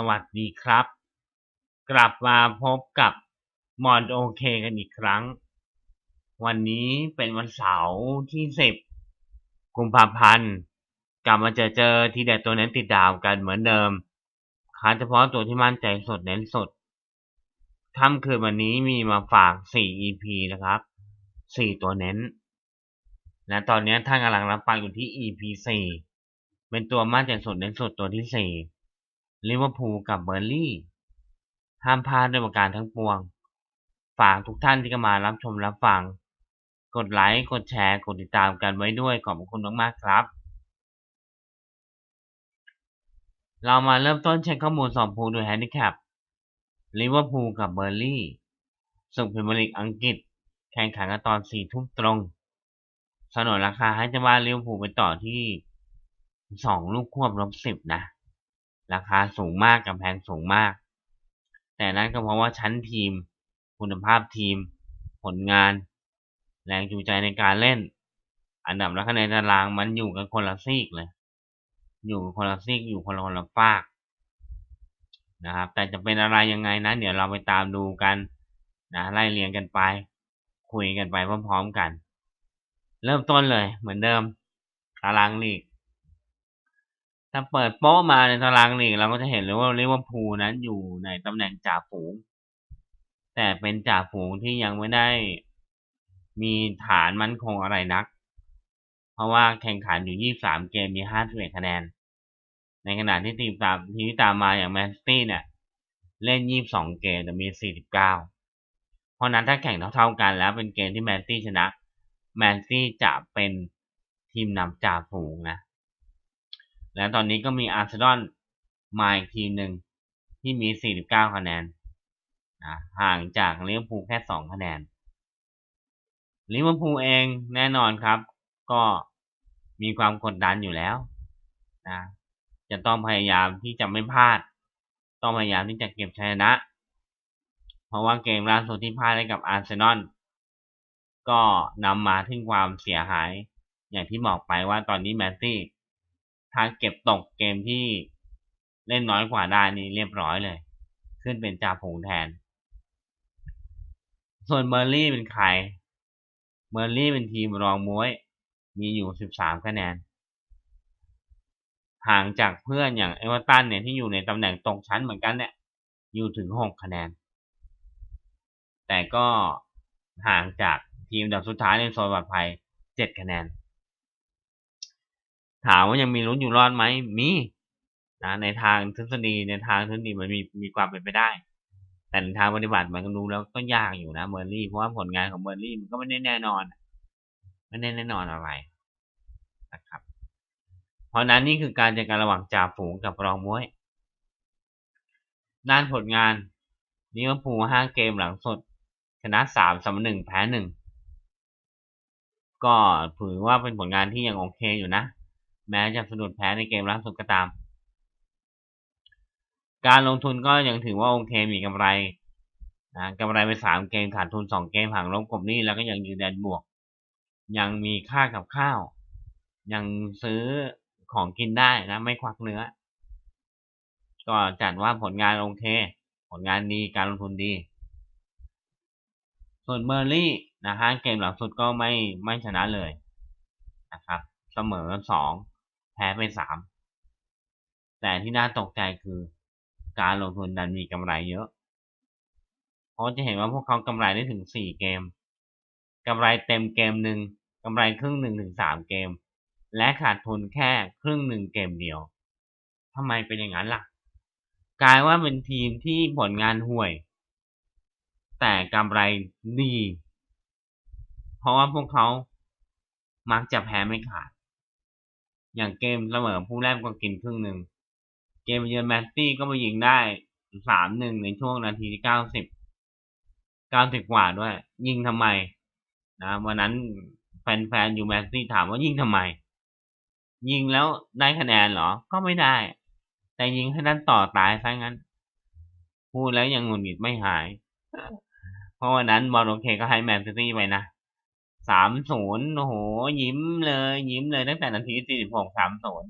สวัสดีครับ กลับมาพบกับมอนโอเคกันอีกครั้ง วันนี้เป็นวันเสาร์ที่สิบกุมภาพันธ์ กลับมาเจอเจอทีเด็ดตัวเน้นติดดาวกันเหมือนเดิมค้าเฉพาะตัวที่มั่นใจสดเน้นสดค่ำคืนวันนี้มีมาฝาก 4 EP นะครับ 4 ตัวเน้น และตอนนี้ท่านกำลังรับฟังอยู่ที่ EP 4 เป็นตัวมั่นใจสดเน้นสดตัวที่ 4 ลิเวอร์พูลกับเบอร์ลี่ห้ามพลาดด้วยประการทั้งปวง ฝากทุกท่านที่เข้ามารับชมรับฟัง กดไลค์ กดแชร์ กดติดตามกันไว้ด้วยขอบคุณมากๆครับ เรามาเริ่มต้นเช็คข้อมูลสอบพูลดยแฮนดิแคปลิเวอร์พูลกับเบอร์ลี่สุพรีเมียร์ลีกอังกฤษ แข่งขันกันตอน4ทุ่มตรงสนนราคาให้จะว่าลิเวอร์พูลไปต่อที่2ลูกควบลบ10นะ ราคาสูงมากกำแพงสูงมาก แต่นั้นก็เพราะว่าชั้นทีม คุณภาพทีม ผลงาน แรงจูงใจในการเล่น อันดับและคะแนนตารางมันอยู่กันคนละซีกเลย อยู่คนละซีกอยู่คนละคนละฝากนะครับ แต่จะเป็นอะไรยังไงนะ เดี๋ยวเราไปตามดูกันนะไล่เรียงกันไป คุยกันไปพร้อมๆกัน เริ่มต้นเลยเหมือนเดิมตารางลีก ถ้าเปิดโป๊ะมาในตารางลีกเราก็จะเห็นเลยว่าลิเวอร์พูลนั้นอยู่ในตำแหน่งจ่าฝูง แต่เป็นจ่าฝูงที่ยังไม่ได้มีฐานมั่นคงอะไรนัก เพราะว่าแข่งขันอยู่ 23 เกมมี51คะแนน ในขณะที่ทีมตามทีมที่ตามมาอย่างแมนซิตี้เนี่ยเล่น 22 เกมแต่มี 49 เพราะนั้นถ้าแข่งเท่าๆกันแล้วเป็นเกมที่แมนซิตี้ชนะ แมนซิตี้จะเป็นทีมนำจ่าฝูงนะ และตอนนี้ก็มีอาร์เซนอลมาอีกทีมหนึ่งที่มี 49 คะแนนนะห่างจากลิเวอร์พูลแค่ 2 คะแนนลิเวอร์พูลเองแน่นอนครับ ก็มีความกดดันอยู่แล้วนะจะต้องพยายามที่จะไม่พลาด ต้องพยายามที่จะเก็บชัยชนะ เพราะว่าเกมล่าสุดที่พลาดให้กับอาร์เซนอลก็นำมาถึงความเสียหาย อย่างที่บอกไปว่าตอนนี้แมนซี่ ถ้าเก็บตกเกมที่เล่นน้อยกว่าได้นี่เรียบร้อยเลย ขึ้นเป็นจ่าฝูงแทน ส่วนเบอร์ลี่เป็นใคร เบอร์ลี่เป็นทีมรองมวย มีอยู่ 13 คะแนน ห่างจากเพื่อนอย่างเอเวอร์ตันเนี่ยที่อยู่ในตำแหน่งตกชั้นเหมือนกันเนี่ย อยู่ถึง 6 คะแนน แต่ก็ห่างจากทีมดับสุดท้ายในโซนปลอดภัย 7 คะแนน ถามว่ายังมีลุ้นอยู่รอดไหมมีนะในทางทฤษฎีในทางทฤษฎีมันมีมีความเป็นไปได้ แต่ในทางปฏิบัติมันก็ดูแล้วก็ยากอยู่นะเบอร์ลี่เพราะว่าผลงานของเบอร์ลี่มันก็ไม่ได้แน่นอนไม่ได้แน่นอนอะไรนะครับ เพราะนั้นนี่คือการเจอกันระหว่างจ่าฝูงกับรองมวยด้านผลงานลิเวอร์พูลห้าเกมหลังสุด ชนะสามเสมอหนึ่งแพ้หนึ่งก็ถือว่าเป็นผลงานที่ยังโอเคอยู่นะ แม้จะสะดุดแพ้ในเกมล่าสุดก็ตาม การลงทุนก็ยังถือว่าโอเคมีกำไรนะกำไรไปสามเกมขาดทุนสองเกมห่างลบกบนี้แล้วก็ยังยืนแดนบวก ยังมีค่ากับข้าว ยังซื้อของกินได้นะไม่ควักเนื้อ ก็จัดว่าผลงานโอเค ผลงานดีการลงทุนดี ส่วนเบอร์ลี่นะฮะเกมหลังสุดก็ไม่ไม่ชนะเลยนะครับ เสมอสอง แพ้ไปสาม แต่ที่น่าตกใจคือการลงทุนดันมีกำไรเยอะ เพราะจะเห็นว่าพวกเขากำไรได้ถึงสี่เกม กำไรเต็มเกมหนึ่งกำไรครึ่งหนึ่งถึงสามเกม และขาดทุนแค่ครึ่งหนึ่งเกมเดียวทำไมเป็นอย่างนั้นล่ะ กลายว่าเป็นทีมที่ผลงานห่วย แต่กำไรดี เพราะว่าพวกเขามักจะแพ้ไม่ขาด อย่างเกมเสมอผู้แรกก็กินครึ่งหนึ่ง เกมเยือนแมนซี่ก็มายิงได้สามหนึ่งในช่วงนาทีที่เก้าสิบเก้าสิบกว่าด้วย ยิงทำไม นะวันนั้นแฟนๆอยู่แมนซี่ถามว่ายิงทำไม ยิงแล้วได้คะแนนเหรอ ก็ไม่ได้ แต่ยิงให้นั้นต่อตายซะงั้น พูดแล้วยังหงุดหงิดไม่หาย เพราะวันนั้นบอลโอเคก็ให้แมนซิตี้ไปนะ สามศูนย์โอ้โห ยิ้มเลย ยิ้มเลยตั้งแต่นาทีสี่สิบหกสามศูนย์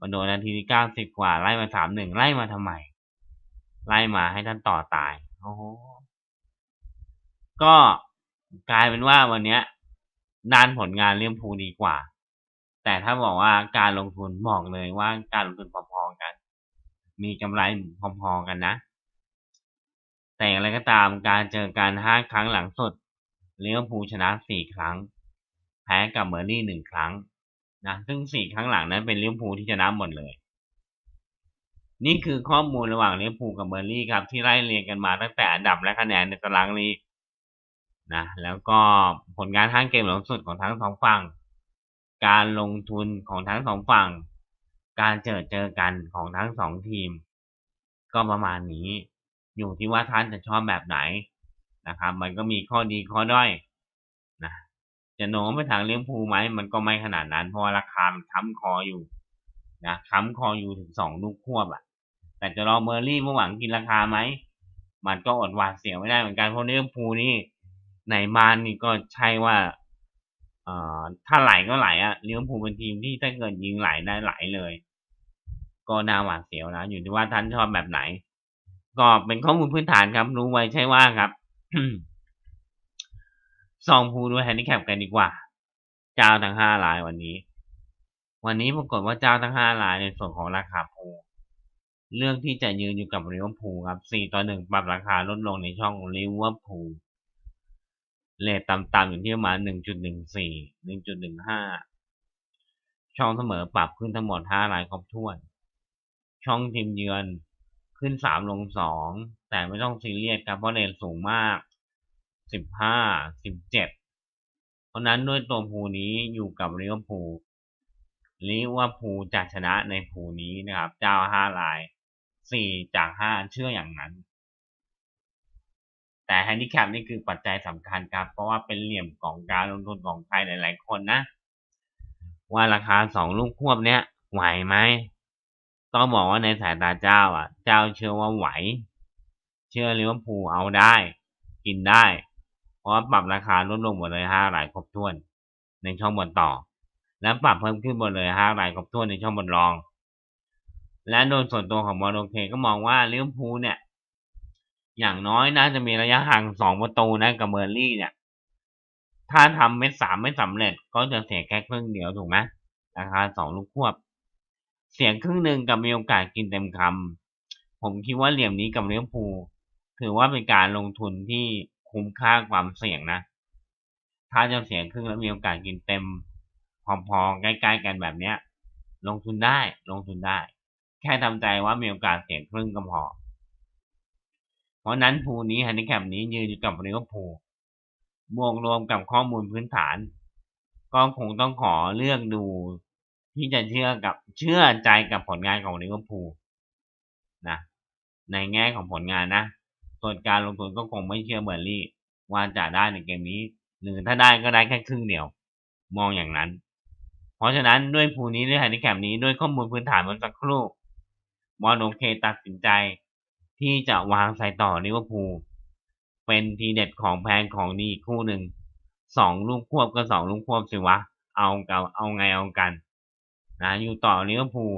มาโดนนาทีเก้าสิบกว่าไล่มาสามหนึ่งไล่มาทำไม ไล่มาให้ท่านต่อตายโอ้โหก็กลายเป็นว่าวันเนี้ยด้านผลงานเลี้ยมพูดีกว่า แต่ถ้าบอกว่าการลงทุนบอกเลยว่าการลงทุนพอๆกัน มีกำไรพอๆกันนะ แต่อะไรก็ตามการเจอการห้าครั้งหลังสุด เลี้ยวพูชนะสี่ครั้ง แพ้กับเมอร์ลี่หนึ่งครั้งนะซึ่งสี่ครั้งหลังนั้นเป็นเลี้ยวพูที่ชนะหมดเลย นี่คือข้อมูลระหว่างเลี้ยวพูกับเมอร์ลี่ครับ ที่ไล่เรียงกันมาตั้งแต่อันดับและคะแนนในตารางลีกนะแล้วก็ผลงานทั้งเกมหลังสุดของทั้งสองฝั่ง การลงทุนของทั้งสองฝั่ง การเจอเจอกันของทั้งสองทีม ก็ประมาณนี้ อยู่ที่ว่าท่านจะชอบแบบไหน นะครับ มันก็มีข้อดีข้อด้อยนะจะโน้มไปทางเลี้ยงภูไหมมันก็ไม่ขนาดนั้น เพราะราคามันค้ำคออยู่นะค้ำคออยู่ถึงสองลูกควบอะแต่จะรอเมอร์รี่มาหวังกินราคาไหมมันก็อดหวาดเสียวไม่ได้เหมือนกันเพราะเลี้ยงภูนี่ไหนบ้านนี่ก็ใช่ว่าเอ่อถ้าไหลก็ไหลอะเลี้ยงภูเป็นทีมที่ถ้าเกิดยิงไหลได้ไหลเลย ก็น่าหวาดเสียวนะอยู่ที่ว่าท่านชอบแบบไหนก็เป็นข้อมูลพื้นฐานครับรู้ไว้ใช่ว่าครับ ซองพูด้วยแฮนดิแคปกันดีกว่า เจ้าทั้งห้ารายวันนี้ วันนี้ปรากฏว่าเจ้าทั้งห้ารายในส่วนของราคาพูเลือกที่จะยืนอยู่กับลิเวอร์พูลครับสี่ต่อหนึ่งปรับราคาลดลงในช่องลิเวอร์พูลเลทต่ำๆอยู่ที่ประมาณหนึ่งจุดหนึ่งสี่หนึ่งจุดหนึ่งห้าช่องเสมอปรับขึ้นทั้งหมดห้ารายครบถ้วน ช่องทีมเยือน ขึ้นสามลงสองแต่ไม่ต้องซีเรียสครับเพราะเลนสูงมากสิบห้าสิบเจ็ดเพราะนั้นด้วยตัวภูนี้อยู่กับลิเวอร์พูลลิเวอร์พูลจะชนะในภูนี้นะครับ เจ้าห้ารายสี่จากห้าเชื่ออย่างนั้น แต่แฮนดิแคปนี่คือปัจจัยสำคัญครับ เพราะว่าเป็นเหลี่ยมของการลงทุนของใครหลาย ๆ คนนะ ว่าราคาสองลูกควบเนี้ยไหวไหม ต้องบอกว่าในสายตาเจ้า อะ เจ้าเชื่อว่าไหว เชื่อลิเวอร์พูลเอาได้ กินได้ เพราะปรับราคาลดลงหมดเลยห้ารายครบถ้วน ในช่องบนต่อ แล้วปรับเพิ่มขึ้นหมดเลยห้ารายครบถ้วนในช่องบนรอง และโดยส่วนตัวของมอนโอเคก็มองว่าลิเวอร์พูลเนี่ย อย่างน้อยน่าจะมีระยะห่างสองประตูนะกับเมอร์ลี่เนี่ย ถ้าทำเม็ดสามไม่สำเร็จก็จะเสียแค่ครึ่งเดียวถูกไหมราคาสองลูกควบ เสียงครึ่งหนึ่งกับมีโอกาสกินเต็มคำผมคิดว่าเหลี่ยมนี้กับลิเวอร์พูถือว่าเป็นการลงทุนที่คุ้มค่าความเสี่ยงนะ ถ้าจะเสียงครึ่งแล้วมีโอกาสกินเต็ม พอๆใกล้ๆกันแบบเนี้ย ลงทุนได้ลงทุนได้ แค่ทำใจว่ามีโอกาสเสียงครึ่งก็พอเพราะนั้นภูนี้ฮันดิแคปนี้ยืนอยู่กับลิเวอร์พูบวกรวมกับข้อมูลพื้นฐาน ก็คงต้องขอเลือกดู ที่จะเชื่อกับเชื่อใจกับผลงานของลิเวอร์พูลนะในแง่ของผลงานนะส่วนการลงทุนก็คงไม่เชื่อเบอร์ลี่ว่าจะได้ในเกมนี้ หรือถ้าได้ก็ได้แค่ครึ่งเดียว มองอย่างนั้น เพราะฉะนั้นด้วยภูนี้ด้วยแฮนดิแคปนี้ด้วยข้อมูลพื้นฐานมื่อสักครู่มอนโอเคตัดสินใจ ที่จะวางใส่ต่อลิเวอร์พูลเป็นทีเด็ดของแพงของดีคู่หนึ่งสองลูกควบก็สองลูกควบสิวะ เอากับเอาไงเอากัน นะอยู่ต่อลิเวอร์พูล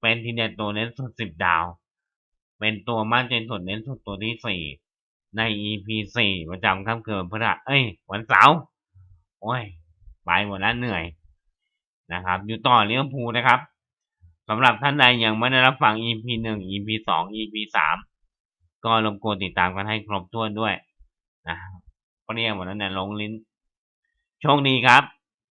เป็นทีเด็ดตัวเน้นสุดสิบดาว เป็นตัวมั่นใจสุดเน้นสุดตัวที่สี่ใน EP สี่ประจำค่ำคืนพฤหัสเอ้ย วันเสาร์โอ้ยไปหมดแล้วเหนื่อยนะครับ อยู่ต่อลิเวอร์พูลนะครับสำหรับท่านใดยังไม่ได้รับฟัง EP หนึ่ง EP สอง EP สามก็รบกวนติดตามกันให้ครบถ้วนด้วยนะเพราะนี่หมดแล้วเนี่ยลงลิ้น โชคดีครับ